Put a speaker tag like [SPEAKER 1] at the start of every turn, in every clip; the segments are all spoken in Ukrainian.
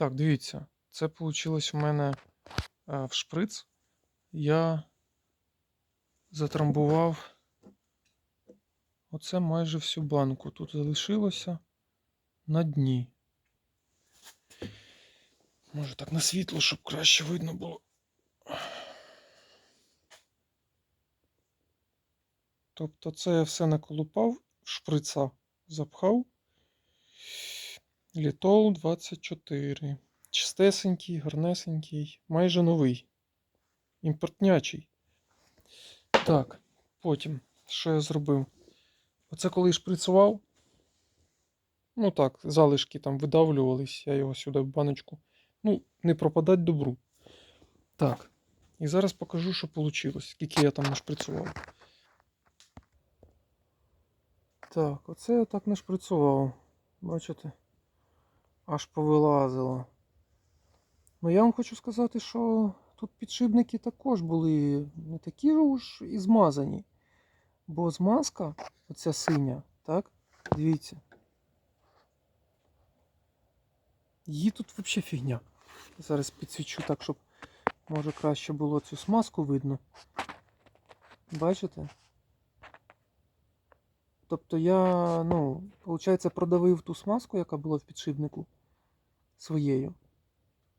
[SPEAKER 1] Так, дивіться, це вийшло у мене в шприц. Я затрамбував оце майже всю банку. Тут залишилося на дні. Може так на світло, щоб краще видно було. Тобто це я все наколупав, шприца запхав. Літол 24. Чистесенький, гарнесенький, майже новий. Імпортнячий. Так, потім, що я зробив? Оце коли шприцував. Ну так, залишки там видавлювались, я його сюди в баночку. Ну, не пропадать добру. Так. І зараз покажу, що вийшло, скільки я там нашприцював. Так, оце я так нашприцював. Бачите? Аж повилазило. Ну я вам хочу сказати, що тут підшипники також були не такі ж і змазані. Бо змазка, оця синя, так? Дивіться. Її тут взагалі фігня. Зараз підсвічу так, щоб може краще було цю смазку видно. Бачите? Тобто я, ну, виходить, продавив ту смазку, яка була в підшипнику своєю.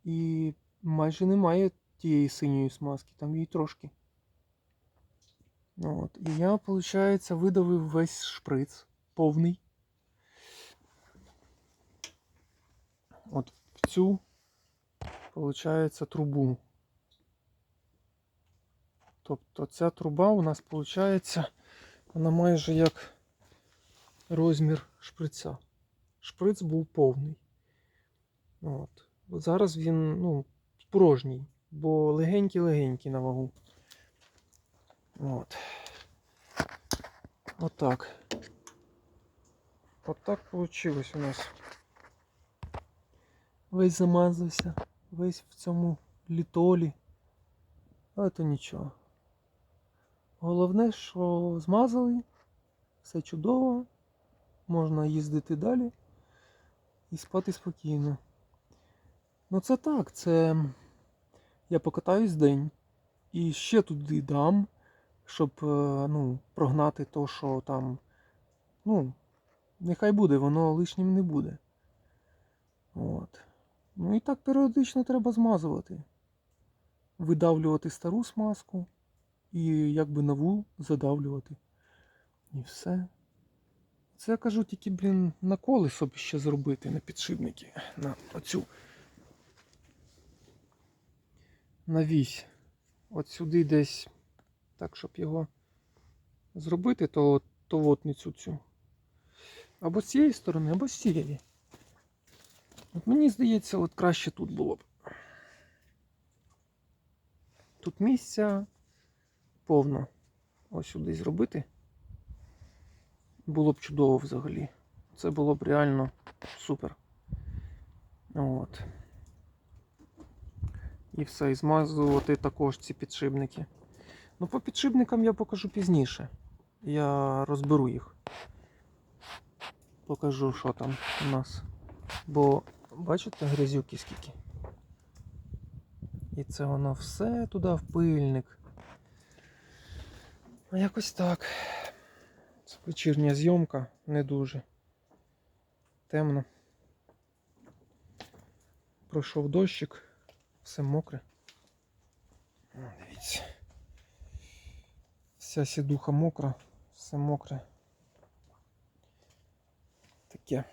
[SPEAKER 1] І майже немає тієї синьої смазки, там її трошки. От. І я, виходить, видавив весь шприц повний. От в цю, виходить, трубу. Тобто ця труба у нас виходить, вона майже як розмір шприця. Шприц був повний. От. От Зараз він ну, порожній, бо легенький-легенький на вагу. От. Отак. Отак вийшло у нас. Весь замазався, весь в цьому літолі. Але то нічого. Головне, що змазали, все чудово, можна їздити далі і спати спокійно. Ну це так, це я покатаюсь день і ще туди дам, щоб е, ну, прогнати то, що там, ну, нехай буде, воно лишнім не буде. От. Ну і так періодично треба змазувати. Видавлювати стару смазку і якби нову задавлювати. І все. Це я кажу тільки, блін, на колесо ще зробити на підшипники. На оцю. На вісь. От сюди десь. Так, щоб його зробити, то товотницю цю. Або з цієї сторони, або з цієї. От мені здається, от краще тут було б. Тут місця повно. Ось сюди зробити. Було б чудово взагалі. Це було б реально супер. От. І все, і змазувати також ці підшипники. Ну, по підшипникам я покажу пізніше. Я розберу їх. Покажу, що там у нас. Бо бачите грязюки скільки? І це воно все туди в пильник. А якось так. Це вечірня зйомка не дуже. Темно. Пройшов дощик, все мокре. Дивіться. Вся сідуха мокра, все мокре. Таке.